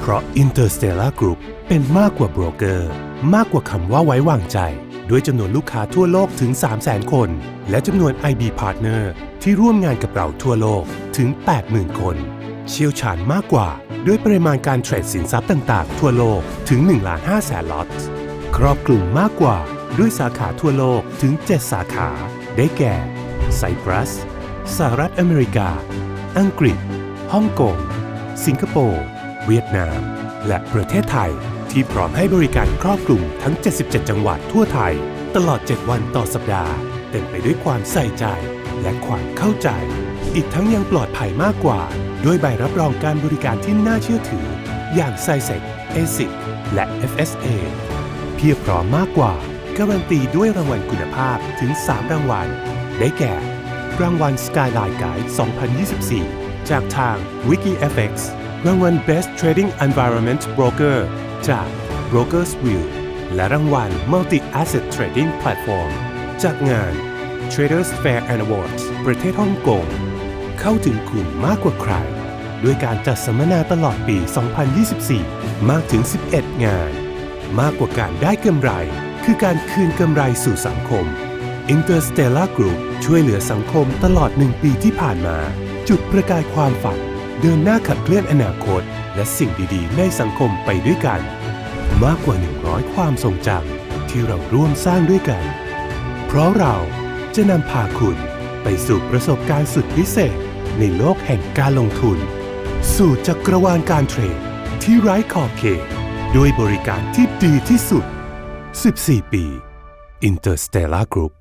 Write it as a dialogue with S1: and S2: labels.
S1: เพราะ Interstellar Group เป็นมากกว่าโบรกเกอร์ มากกว่าคำว่าไว้วางใจ ด้วยจำนวนลูกค้าทั่วโลกถึง 300,000 คน และจำนวน IB Partner ที่ร่วมงานกับเราทั่วโลกถึง 80,000 คน เชี่ยวชาญมากกว่า ด้วยปริมาณการเทรดสินทรัพย์ต่าง ๆ ทั่วโลกถึง1ล้าน5แสนล็อตครอบคลุมมากกว่าด้วยสาขาทั่วโลกถึง 7 สาขา ได้แก่ไซปรัสสหรัฐอเมริกา อังกฤษ ฮ่องกง สิงคโปร์ เวียดนาม และประเทศไทย ที่พร้อมให้บริการครอบคลุมทั้ง 77 จังหวัดทั่วไทย ตลอด 7 วันต่อสัปดาห์ เต็มไปด้วยความใส่ใจและความเข้าใจ อีกทั้งยังปลอดภัยมากกว่า ด้วยใบรับรองการบริการที่น่าเชื่อถือ อย่างไซเซ็กเอซิกและ FSA เพียบพร้อมมากกว่า การันตีด้วยรางวัลคุณภาพถึง 3 รางวัล ได้แก่ รางวัล Skyline Guide 2024 จากทาง WikiFX รางวัล Best Trading Environment Broker จาก Brokers View และรางวัล Multi Asset Trading Platform จากงาน Traders Fair and Awards ประเทศฮ่องกง เข้าถึงคุณมากกว่าใคร ด้วยการจัดสัมมนาตลอดปี 2024 มากถึง 11 งาน มากกว่าการได้กำไร คือการคืนกำไรสู่สังคม Interstellar Group ช่วยเหลือสังคมตลอดหนึ่งปีที่ผ่านมา จุดประกายความฝัน เดินหน้าขับเคลื่อนอนาคต และสิ่งดีๆ ในสังคมไปด้วยกัน มากกว่า 100 ความทรงจำที่เราร่วมสร้างด้วยกัน เพราะเราจะนำพาคุณไปสู่ประสบการณ์สุดพิเศษ ในโลกแห่งการลงทุน สู่จักรวาลการเทรดที่ไร้ขอบเขตด้วยบริการที่ดีที่สุด 14 ปี Interstellar Group